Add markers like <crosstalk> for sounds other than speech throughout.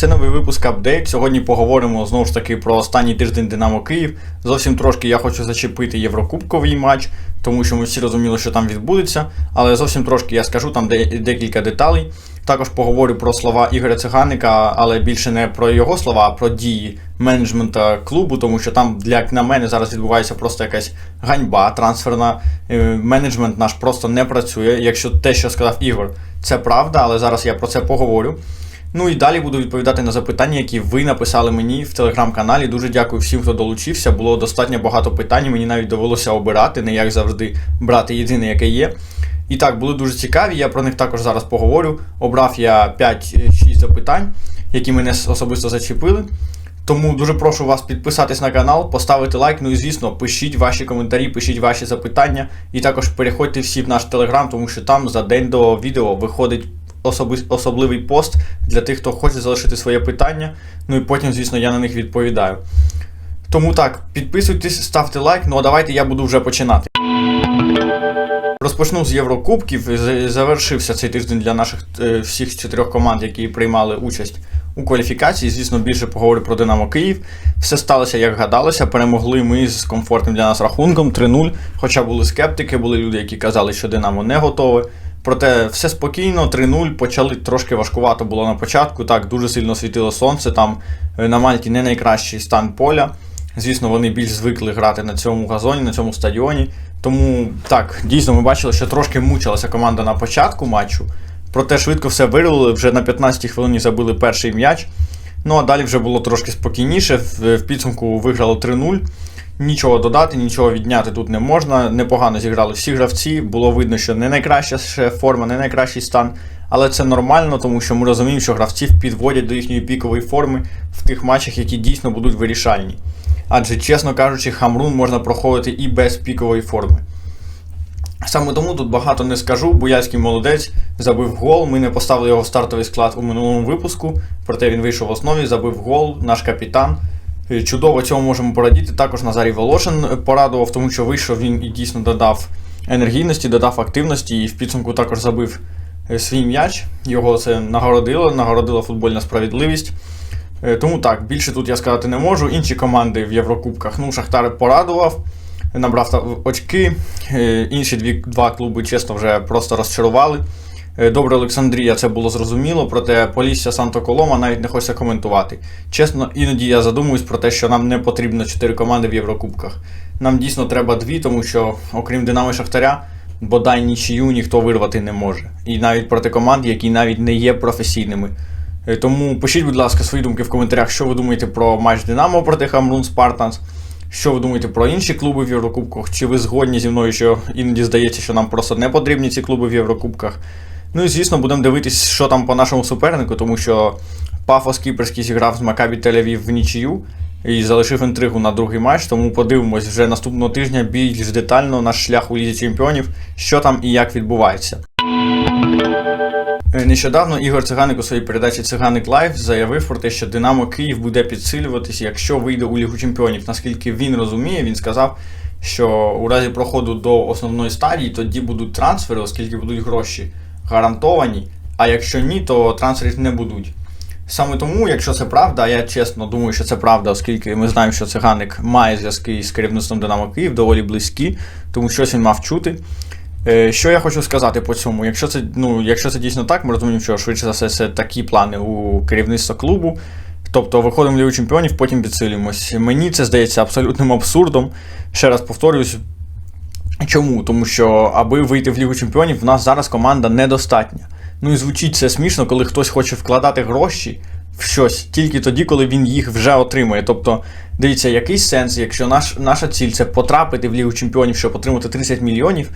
Це новий випуск апдейт. Сьогодні поговоримо знову ж таки про останній тиждень Динамо Київ. Зовсім трошки я хочу зачепити Єврокубковий матч, тому що ми всі розуміли, що там відбудеться. Але зовсім трошки я скажу там декілька деталей. Також поговорю про слова Ігоря Циганика, але більше не про його слова, а про дії менеджмента клубу, тому що там, як на мене, зараз відбувається просто якась ганьба трансферна. Е, Менеджмент наш просто не працює. Якщо те, що сказав Ігор, це правда, але зараз я про це поговорю. Ну і далі буду відповідати на запитання, які ви написали мені в телеграм-каналі. Дуже дякую всім, хто долучився. Було достатньо багато питань. Мені навіть довелося обирати, не як завжди брати єдине, яке є. І так, були дуже цікаві. Я про них також зараз поговорю. Обрав я 5-6 запитань, які мене особисто зачепили. Тому дуже прошу вас підписатись на канал, поставити лайк. Ну і звісно, пишіть ваші коментарі, пишіть ваші запитання. І також переходьте всі в наш телеграм, тому що там за день до відео виходить особливий пост для тих, хто хоче залишити своє питання. Ну і потім, звісно, я на них відповідаю. Тому так, підписуйтесь, ставте лайк. Ну а давайте я буду вже починати. Розпочну з Єврокубків. Завершився цей тиждень для наших е, всіх чотирьох команд, які приймали участь у кваліфікації. Звісно, більше поговорю про Динамо Київ. Все сталося, як гадалося. Перемогли ми з комфортним для нас рахунком 3-0. Хоча були скептики, були люди, які казали, що Динамо не готове. Проте все спокійно, 3-0. Почали трошки важкувато було на початку. Так, дуже сильно світило сонце. Там е, на Мальті не найкращий стан поля. Звісно, вони більш звикли грати на цьому газоні, на цьому стадіоні. Тому так, дійсно, ми бачили, що трошки мучилася команда на початку матчу. Проте швидко все вирвали. Вже на 15-й хвилині забили перший м'яч. Ну а далі вже було трошки спокійніше. В, в підсумку виграли 3-0. Нічого додати, нічого відняти тут не можна. Непогано зіграли всі гравці. Було видно, що не найкраща форма, не найкращий стан. Але це нормально, тому що ми розуміємо, що гравців підводять до їхньої пікової форми в тих матчах, які дійсно будуть вирішальні. Адже, чесно кажучи, Хамрун можна проходити і без пікової форми. Саме тому тут багато не скажу. Буяльський молодець забив гол. Ми не поставили його в стартовий склад у минулому випуску, проте він вийшов в основі, забив гол, наш капітан. Е, Чудово цьому можемо порадіти. Також Назарій Волошин е, порадував, тому що вийшов він і дійсно додав енергійності, додав активності і в підсумку також забив е, свій м'яч. Його це нагородило, нагородила футбольна справедливість. Тому так, більше тут я сказати не можу. Інші команди в Єврокубках, ну, Шахтар порадував, набрав очки. Інші дві, два клуби, чесно, вже просто розчарували. Е, Добре, Олександрія, це було зрозуміло, проте Полісся Санто Колома навіть не хочеться коментувати. Чесно, іноді я задумуюсь про те, що нам не потрібно чотири команди в Єврокубках. Нам дійсно треба дві, тому що, окрім Динамо Шахтаря, бодай нічию ніхто вирвати не може. І навіть проти команд, які навіть не є професійними. Е, Тому пишіть, будь ласка, свої думки в коментарях, що ви думаєте про матч Динамо проти Хамрун Спартанс. Що ви думаєте про інші клуби в Єврокубках? Чи ви згодні зі мною, що іноді здається, що нам просто не потрібні ці клуби в Єврокубках? Ну і звісно, будемо дивитись, що там по нашому супернику, тому що Пафос Кіперський зіграв з Макабі Тель-Авів в нічию і залишив інтригу на другий матч. Тому подивимось вже наступного тижня більш детально наш шлях у Лізі Чемпіонів, що там і як відбувається. Е, Нещодавно Ігор Циганик у своїй передачі Циганик Лайв заявив про те, що Динамо Київ буде підсилюватися, якщо вийде у Лігу Чемпіонів. Наскільки він розуміє, він сказав, що у разі проходу до основної стадії тоді будуть трансфери, оскільки будуть гроші гарантовані. А якщо ні, то трансферів не будуть. Саме тому, якщо це правда, я чесно думаю, що це правда, оскільки ми знаємо, що циганик має зв'язки з керівництвом Динамо Київ, доволі близькі, тому щось він мав чути. Е, Що я хочу сказати по цьому? Якщо це, ну, якщо це дійсно так, ми розуміємо, що швидше за все це такі плани у керівництва клубу. Тобто виходимо в Лігу Чемпіонів, потім підсилюємось. Мені це здається абсолютним абсурдом. Ще раз повторюсь. Чому? Тому що, аби вийти в Лігу Чемпіонів, в нас зараз команда недостатня. Ну і звучить це смішно, коли хтось хоче вкладати гроші в щось тільки тоді, коли він їх вже отримує. Тобто, дивіться, який сенс, якщо наш, наша ціль це потрапити в Лігу Чемпіонів, щоб отримати 30 мільйонів,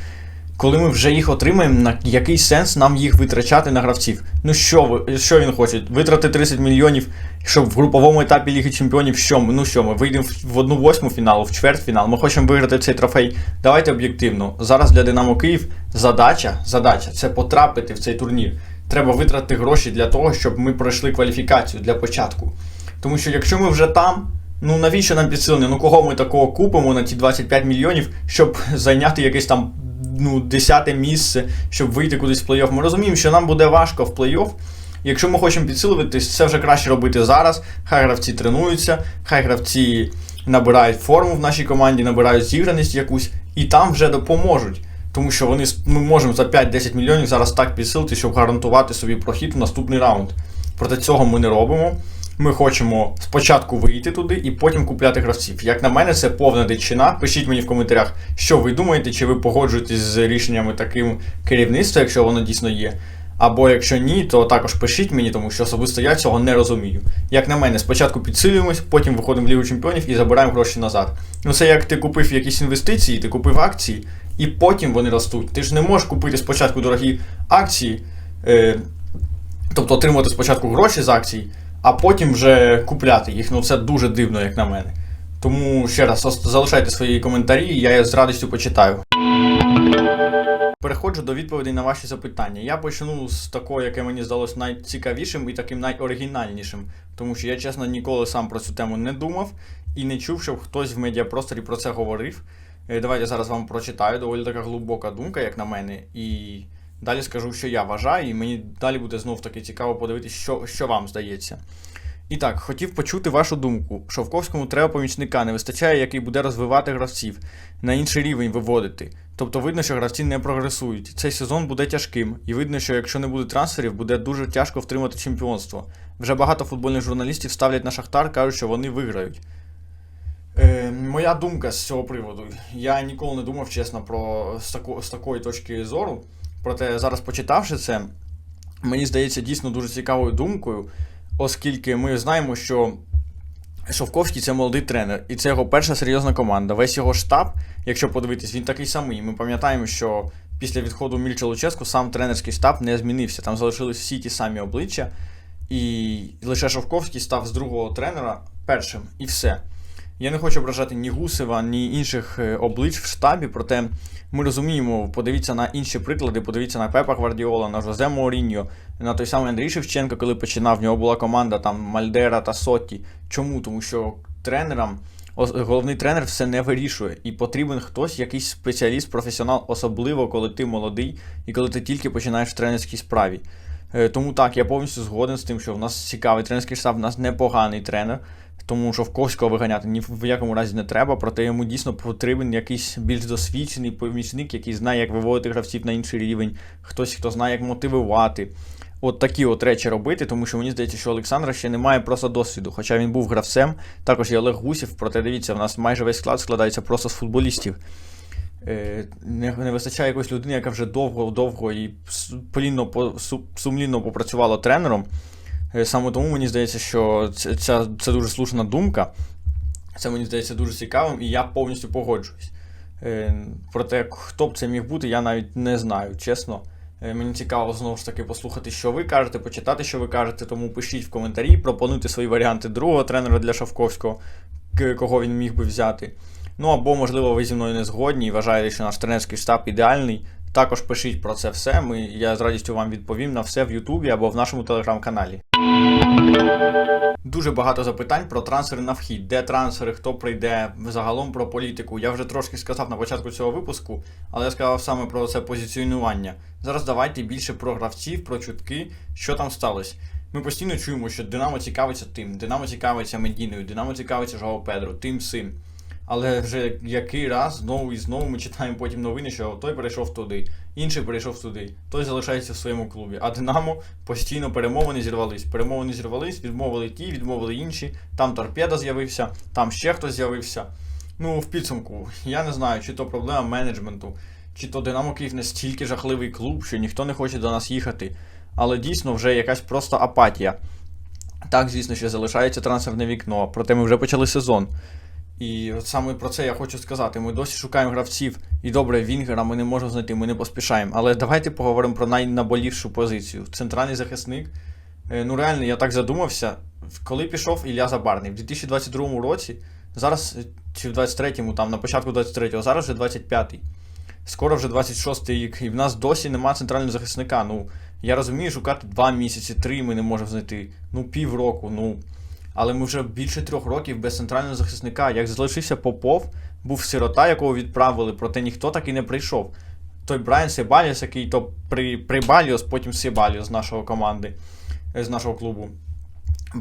коли ми вже їх отримаємо, на який сенс нам їх витрачати на гравців? Ну що ви, що він хоче? Витрати 30 мільйонів, щоб в груповому етапі Ліги Чемпіонів що ми? Ну що, ми вийдемо в- одну восьму фіналу, в чвертьфінал. Ми хочемо виграти цей трофей. Давайте об'єктивно. Зараз для Динамо Київ задача, задача це потрапити в цей турнір. Треба витратити гроші для того, щоб ми пройшли кваліфікацію для початку. Тому що якщо ми вже там, ну навіщо нам підсилення? Ну кого ми такого купимо на ті 25 мільйонів, щоб зайняти якесь там ну, 10 місце, щоб вийти кудись в плей-офф? Ми розуміємо, що нам буде важко в плей-офф. Якщо ми хочемо підсилюватись, це вже краще робити зараз. Хай гравці тренуються, хай гравці набирають форму в нашій команді, набирають зіграність якусь, і там вже допоможуть. Тому що вони ми можемо за 5-10 мільйонів зараз так підсилити, щоб гарантувати собі прохід у наступний раунд. Проте цього ми не робимо. Ми хочемо спочатку вийти туди і потім купляти гравців. Як на мене, це повна дичина. Пишіть мені в коментарях, що ви думаєте, чи ви погоджуєтесь з рішеннями таким керівництва, якщо воно дійсно є. Або якщо ні, то також пишіть мені, тому що особисто я цього не розумію. Як на мене, спочатку підсилюємось, потім виходимо в Лігу Чемпіонів і забираємо гроші назад. Ну це як ти купив якісь інвестиції, ти купив акції, і потім вони ростуть. Ти ж не можеш купити спочатку дорогі акції, е, тобто отримувати спочатку гроші з акцій, а потім вже купляти їх. Ну це дуже дивно, як на мене. Тому ще раз залишайте свої коментарі, я з радістю почитаю. Переходжу до відповідей на ваші запитання. Я почну з такого, яке мені здалось найцікавішим і таким найоригінальнішим, тому що я чесно ніколи сам про цю тему не думав і не чув, щоб хтось в медіапросторі про це говорив. Е, Давайте зараз вам прочитаю. Доволі така глибока думка, як на мене, і далі скажу, що я вважаю, і мені далі буде знов таки цікаво подивитися, що, що вам здається. І так, хотів почути вашу думку. Шовковському треба помічника, не вистачає, який буде розвивати гравців, на інший рівень виводити. Тобто видно, що гравці не прогресують. Цей сезон буде тяжким, і видно, що якщо не буде трансферів, буде дуже тяжко втримати чемпіонство. Вже багато футбольних журналістів ставлять на шахтар, кажуть, що вони виграють. Е, моя думка з цього приводу. Я ніколи не думав, чесно, про з, тако, з такої точки зору. Проте зараз почитавши це, мені здається дійсно дуже цікавою думкою, оскільки ми знаємо, що Шовковський це молодий тренер, і це його перша серйозна команда. Весь його штаб, якщо подивитись, він такий самий. Ми пам'ятаємо, що після відходу Мільча Луческу сам тренерський штаб не змінився. Там залишились всі ті самі обличчя, і лише Шовковський став з другого тренера першим, і все. Я не хочу ображати ні Гусева, ні інших е, облич в штабі, проте ми розуміємо, подивіться на інші приклади, подивіться на Пепа Гвардіола, на Жозе Моуріньо, на той самий Андрій Шевченко, коли починав, в нього була команда там Мальдера та Сотті. Чому? Тому що тренерам, головний тренер все не вирішує, і потрібен хтось, якийсь спеціаліст, професіонал, особливо коли ти молодий і коли ти тільки починаєш в тренерській справі. Е, Тому так, я повністю згоден з тим, що в нас цікавий тренерський штаб, в нас непоганий тренер. Тому що Шовковського виганяти ні в якому разі не треба, проте йому дійсно потрібен якийсь більш досвідчений помічник, який знає, як виводити гравців на інший рівень, хтось, хто знає, як мотивувати. От такі от речі робити, тому що мені здається, що Олександра ще немає просто досвіду. Хоча він був гравцем, також є Олег Гусів, проте дивіться, в нас майже весь склад складається просто з футболістів. Е, Не, не вистачає якоїсь людини, яка вже довго-довго і плінно, сумлінно попрацювала тренером. Е, Саме тому мені здається, що ця, це дуже слушна думка. Це мені здається дуже цікавим, і я повністю погоджуюсь. Е, Проте, хто б це міг бути, я навіть не знаю, чесно. Е, Мені цікаво знову ж таки послухати, що ви кажете, почитати, що ви кажете, тому пишіть в коментарі, пропонуйте свої варіанти другого тренера для Шавковського, кого він міг би взяти. Ну або, можливо, ви зі мною не згодні і вважаєте, що наш тренерський штаб ідеальний. Також пишіть про це все. Ми, я з радістю вам відповім на все в Ютубі або в нашому телеграм-каналі. Дуже багато запитань про трансфери на вхід, де трансфери, хто прийде, загалом про політику. Я вже трошки сказав на початку цього випуску, але я сказав саме про це позиціонування. Зараз давайте більше про гравців, про чутки, що там сталося. Ми постійно чуємо, що Динамо цікавиться тим, Динамо цікавиться Медіною, Динамо цікавиться Жао Педро, тим сим. Але вже який раз знову і знову ми читаємо потім новини, що той перейшов туди, інший перейшов туди, той залишається в своєму клубі. А Динамо постійно перемовини зірвались. Перемовини зірвались, відмовили ті, відмовили інші. Там торпеда з'явився, там ще хтось з'явився. Ну, в підсумку, я не знаю, чи то проблема менеджменту, чи то Динамо Київ настільки жахливий клуб, що ніхто не хоче до нас їхати. Але дійсно вже якась просто апатія. Так, звісно, ще залишається трансферне вікно, проте ми вже почали сезон. І от саме про це я хочу сказати. Ми досі шукаємо гравців, і добре, Вінгера ми не можемо знайти, ми не поспішаємо. Але давайте поговоримо про найнаболівшу позицію. Центральний захисник. Е, Ну реально, я так задумався, коли пішов Ілля Забарний в 2022 році, зараз е, чи в 23-му, там на початку 23-го, зараз вже 25-й. Скоро вже 26-й рік, і в нас досі нема центрального захисника. Ну, я розумію, шукати 2 місяці, 3 ми не можемо знайти. Ну, півроку, ну. Але ми вже більше трьох років без центрального захисника. Як залишився Попов, був сирота, якого відправили, проте ніхто так і не прийшов. Той Брайан Себаліс, який то при, при Баліос, потім Себаліос з нашої команди. е, з нашого клубу.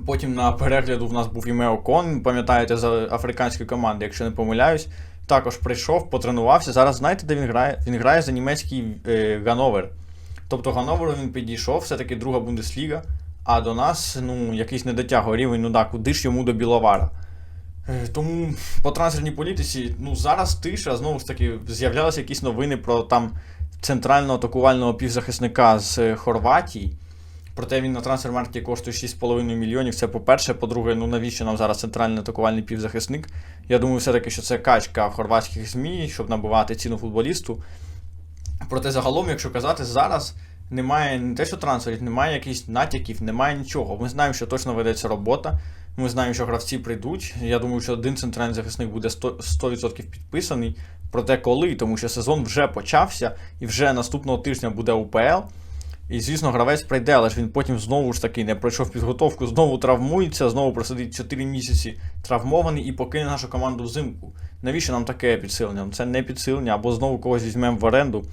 Потім на перегляду в нас був Імео Кон, пам'ятаєте, з африканської команди, якщо не помиляюсь. Також прийшов, потренувався. Зараз знаєте, де він грає? Він грає за німецький е, Гановер. Тобто Гановеру він підійшов, все-таки друга Бундесліга, а до нас ну, якийсь не дотягує рівень, ну да, куди ж йому до Біловара. Е, Тому по трансферній політиці, ну зараз тиша, знову ж таки, з'являлися якісь новини про там центрального атакувального півзахисника з е, Хорватії. Проте він на трансфермаркеті коштує 6,5 мільйонів. Це по-перше. По-друге, ну навіщо нам зараз центральний атакувальний півзахисник? Я думаю, все-таки, що це качка хорватських ЗМІ, щоб набивати ціну футболісту. Проте загалом, якщо казати, зараз немає не те, що трансферів, немає якихось натяків, немає нічого. Ми знаємо, що точно ведеться робота. Ми знаємо, що гравці прийдуть. Я думаю, що один центральний захисник буде 100%, 100% підписаний. Проте коли, тому що сезон вже почався, і вже наступного тижня буде УПЛ. І, звісно, гравець прийде, але ж він потім знову ж таки не пройшов підготовку, знову травмується, знову просидить 4 місяці травмований і покине нашу команду взимку. Навіщо нам таке підсилення? Це не підсилення, або знову когось візьмемо в оренду.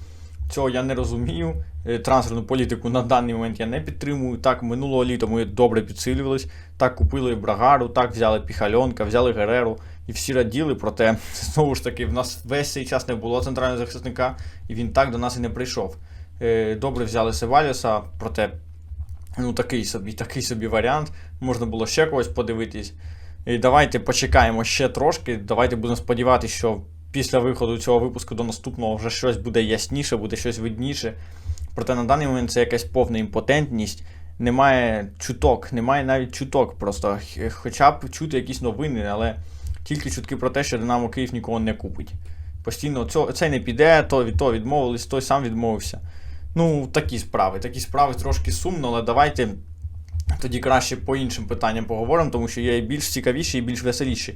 Цього я не розумію. Е, Трансферну політику на даний момент я не підтримую. Так, минулого літа ми добре підсилювались. Так, купили Брагару, так взяли Піхальонка, взяли Гереру і всі раділи. Проте, <laughs> знову ж таки, в нас весь цей час не було центрального захисника, і він так до нас і не прийшов. Е, Добре взяли Севаліса, проте ну, такий собі, такий собі варіант. Можна було ще когось подивитись. І давайте почекаємо ще трошки. Давайте будемо сподіватися, що після виходу цього випуску до наступного вже щось буде ясніше, буде щось видніше. Проте на даний момент це якась повна імпотентність. Немає чуток, немає навіть чуток. Просто хоча б чути якісь новини, але тільки чутки про те, що Динамо Київ нікого не купить. Постійно цей не піде, то від того відмовились, той сам відмовився. Ну, такі справи. Такі справи трошки сумно, але давайте тоді краще по іншим питанням поговоримо, тому що є і більш цікавіші, і більш веселіші.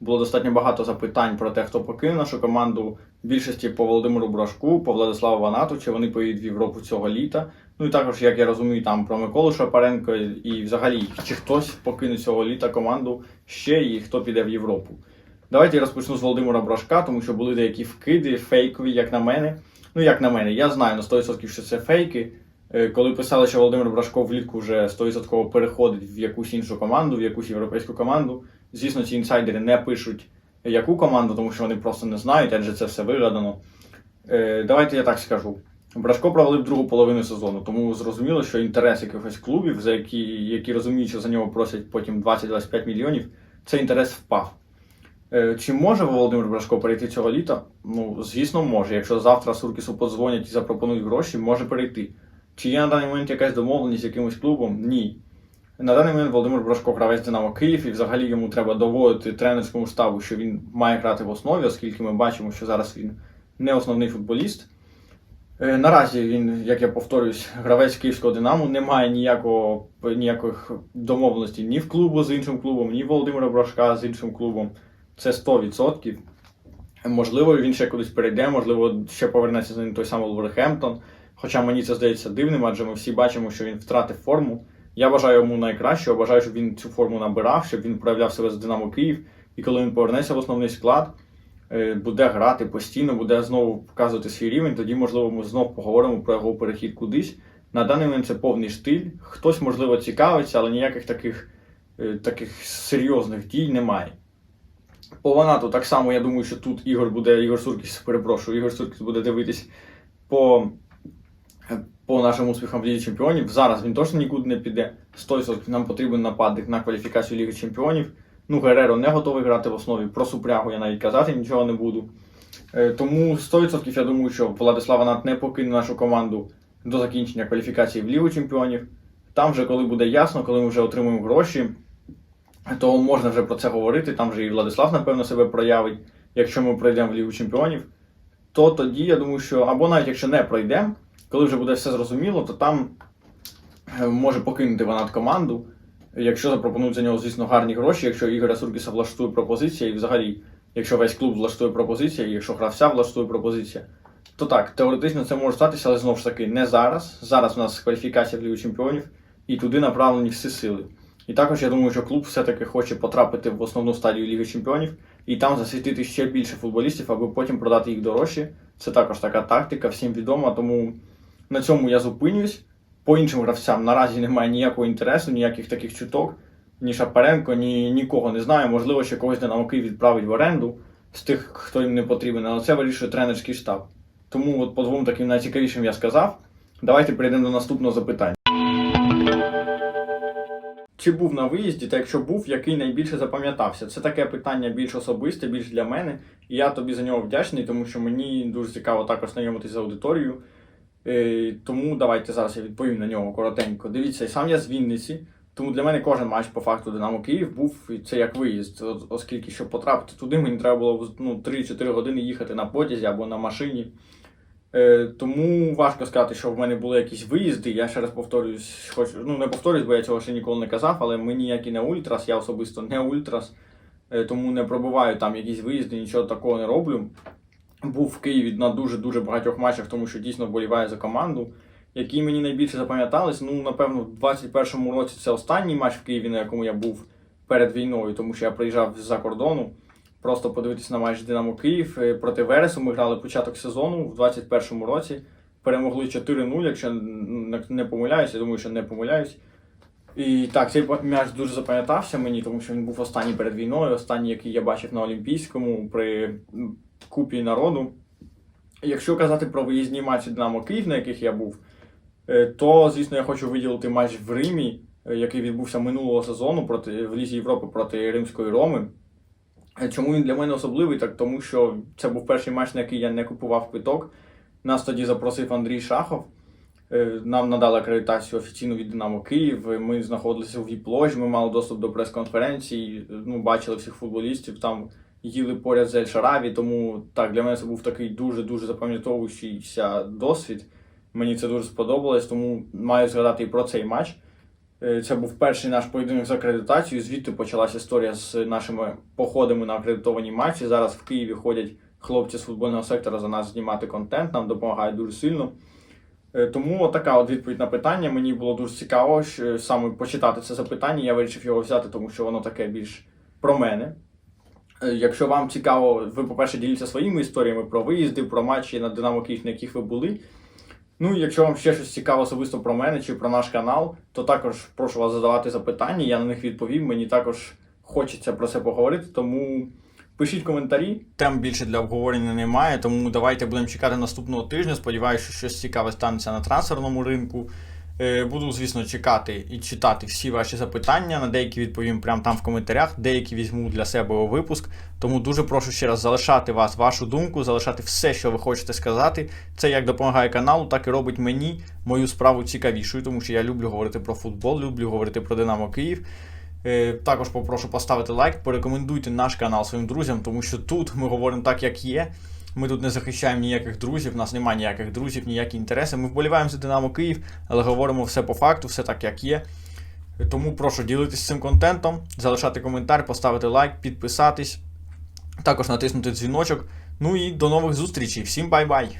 Було достатньо багато запитань про те, хто покинув нашу команду. В більшості по Володимиру Брашку, по Владиславу Ванату, чи вони поїдуть в Європу цього літа. Ну і також, як я розумію, там про Миколу Шапаренко і взагалі, чи хтось покине цього літа команду ще і хто піде в Європу. Давайте я розпочну з Володимира Брашка, тому що були деякі вкиди, фейкові, як на мене. Ну, як на мене, я знаю на 100%, що це фейки. Е, Коли писали, що Володимир Брашко влітку вже 100% переходить в якусь іншу команду, в якусь європейську команду. Звісно, ці інсайдери не пишуть яку команду, тому що вони просто не знають, адже це все вигадано. Е, Давайте я так скажу. Брашко провалив другу половину сезону, тому зрозуміло, що інтерес якихось клубів, за які, які розуміють, що за нього просять потім 20-25 мільйонів, цей інтерес впав. Е, Чи може Володимир Брашко перейти цього літа? Ну, звісно, може. Якщо завтра Суркісу подзвонять і запропонують гроші, може перейти. Чи є на даний момент якась домовленість з якимось клубом? Ні. На даний момент Володимир Брашко гравець Динамо Київ, і взагалі йому треба доводити тренерському штабу, що він має грати в основі, оскільки ми бачимо, що зараз він не основний футболіст. Е, Наразі він, як я повторюсь, гравець київського Динамо, немає ніякого, ніяких домовленостей ні в клубу з іншим клубом, ні Володимира Брашка з іншим клубом. Це 100%. Можливо, він ще кудись перейде, можливо, ще повернеться за ним той самий Вулверхемптон. Хоча мені це здається дивним, адже ми всі бачимо, що він втратив форму. Я бажаю йому найкращого, бажаю, щоб він цю форму набирав, щоб він проявляв себе з Динамо Київ. І коли він повернеться в основний склад, е, буде грати постійно, буде знову показувати свій рівень, тоді, можливо, ми знову поговоримо про його перехід кудись. На даний момент це повний штиль. Хтось, можливо, цікавиться, але ніяких таких, е, таких серйозних дій немає. По Ванату так само, я думаю, що тут Ігор буде, Ігор Суркіс, перепрошую, Ігор Суркіс буде дивитись по, по нашим успіхам в Лігі Чемпіонів. Зараз він точно нікуди не піде. 100% нам потрібен нападник на кваліфікацію Ліги Чемпіонів. Ну, Гереро не готовий грати в основі. Про супрягу я навіть казати нічого не буду. Е, Тому 100% я думаю, що Владислав Ванат не покине нашу команду до закінчення кваліфікації в Лігу Чемпіонів. Там вже, коли буде ясно, коли ми вже отримуємо гроші, то можна вже про це говорити. Там вже і Владислав, напевно, себе проявить. Якщо ми пройдемо в Лігу Чемпіонів, то тоді я думаю, що або навіть якщо не пройдемо, коли вже буде все зрозуміло, то там е, може покинути Ванат команду. Якщо запропонують за нього, звісно, гарні гроші, якщо Ігоря Суркіса влаштує пропозиція, і взагалі, якщо весь клуб влаштує пропозиція, і якщо гравця влаштує пропозиція, то так, теоретично це може статися, але знову ж таки не зараз. Зараз у нас кваліфікація в Лігу Чемпіонів, і туди направлені всі сили. І також я думаю, що клуб все-таки хоче потрапити в основну стадію Ліги Чемпіонів і там засвітити ще більше футболістів, аби потім продати їх дорожче. Це також така тактика, всім відома, тому на цьому я зупинюсь. по іншим гравцям наразі немає ніякого інтересу, ніяких таких чуток. Ні Шапаренко, ні нікого не знаю. Можливо, ще когось Динамо Київ відправить в оренду з тих, хто їм не потрібен, але це вирішує тренерський штаб. Тому от по двом таким найцікавішим я сказав. Давайте перейдемо до наступного запитання. Чи був на виїзді, та якщо був, який найбільше запам'ятався? Це таке питання більш особисте, більш для мене. І я тобі за нього вдячний, тому що мені дуже цікаво також знайомитися з аудиторією. Е, тому давайте зараз я відповім на нього коротенько. Дивіться, сам я з Вінниці, тому для мене кожен матч по факту Динамо Київ був і це як виїзд, оскільки щоб потрапити туди, мені треба було ну, 3-4 години їхати на потязі або на машині. Е, тому важко сказати, що в мене були якісь виїзди. Я ще раз повторюсь, хоч ну не повторюсь, бо я цього ще ніколи не казав, але ми ніякі не ультрас, я особисто не ультрас, е, тому не пробиваю там якісь виїзди, нічого такого не роблю. Був в Києві на дуже-дуже багатьох матчах, тому що дійсно вболіваю за команду. Які мені найбільше запам'ятались, ну, напевно, в 21-му році це останній матч в Києві, на якому я був перед війною, тому що я приїжджав з-за кордону. Просто подивитися на матч Динамо Київ Е, проти Вересу. Ми грали початок сезону в 21-му році. Перемогли 4-0, якщо не- помиляюсь, я думаю, що не помиляюсь. І так, цей м'яч дуже запам'ятався мені, тому що він був останній перед війною, останній, який я бачив на Олімпійському при купі народу. Якщо казати про виїзні матчі Динамо Київ, на яких я був, е, то, звісно, я хочу виділити матч в Римі, е, який відбувся минулого сезону проти, в Лізі Європи проти Римської Роми. Е, Чому він для мене особливий? Так тому що це був перший матч, на який я не купував квиток. Нас тоді запросив Андрій Шахов. Е, Нам надали акредитацію офіційну від Динамо Київ. Ми знаходилися у віп-ложі, ми мали доступ до прес-конференції, е, ну, бачили всіх футболістів, там їли поряд з Ель Шараві. Тому так, для мене це був такий дуже-дуже запам'ятовуючийся досвід. Мені це дуже сподобалось, тому маю згадати і про цей матч. Е, Це був перший наш поєдинок з акредитацією. Звідти почалася історія з нашими походами на акредитовані матчі. Зараз в Києві ходять хлопці з футбольного сектора за нас знімати контент, нам допомагають дуже сильно. Е, Тому така от відповідь на питання. Мені було дуже цікаво що саме почитати це запитання. Я вирішив його взяти, тому що воно таке більш про мене. Е, Якщо вам цікаво, ви, по-перше, діліться своїми історіями про виїзди, про матчі на Динамо Київ, на яких ви були. Ну, якщо вам ще щось цікаво особисто про мене чи про наш канал, то також прошу вас задавати запитання, я на них відповім. Мені також хочеться про це поговорити, тому пишіть коментарі. Тем більше для обговорення немає, тому давайте будемо чекати наступного тижня. Сподіваюся, що щось цікаве станеться на трансферному ринку. Е, Буду, звісно, чекати і читати всі ваші запитання. На деякі відповім прямо там в коментарях, деякі візьму для себе у випуск. Тому дуже прошу ще раз залишати вас, вашу думку, залишати все, що ви хочете сказати. Це як допомагає каналу, так і робить мені мою справу цікавішою, тому що я люблю говорити про футбол, люблю говорити про Динамо Київ. Е, Також попрошу поставити лайк, порекомендуйте наш канал своїм друзям, тому що тут ми говоримо так, як є. Ми тут не захищаємо ніяких друзів, у нас немає ніяких друзів, ніякі інтереси. Ми вболіваємо за Динамо Київ, але говоримо все по факту, все так, як є. Тому прошу ділитися цим контентом, залишати коментар, поставити лайк, підписатись, також натиснути дзвіночок. Ну і до нових зустрічей. Всім бай-бай!